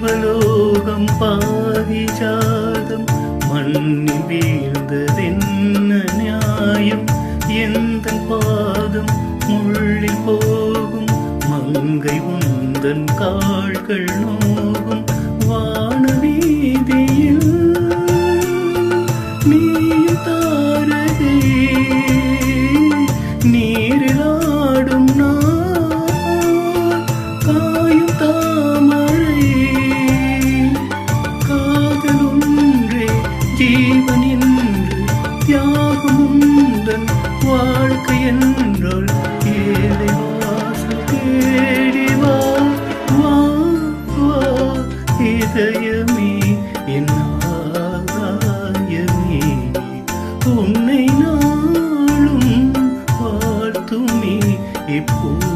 தேவலோகம் பாரிஜாதம் மண்ணில் வீழ்ந்ததென்ன நியாயம்? எந்த பாதம் முள்ளில் போகும் மங்கை உந்தன் கால்கள் நோ Oh.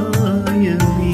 yayılıyor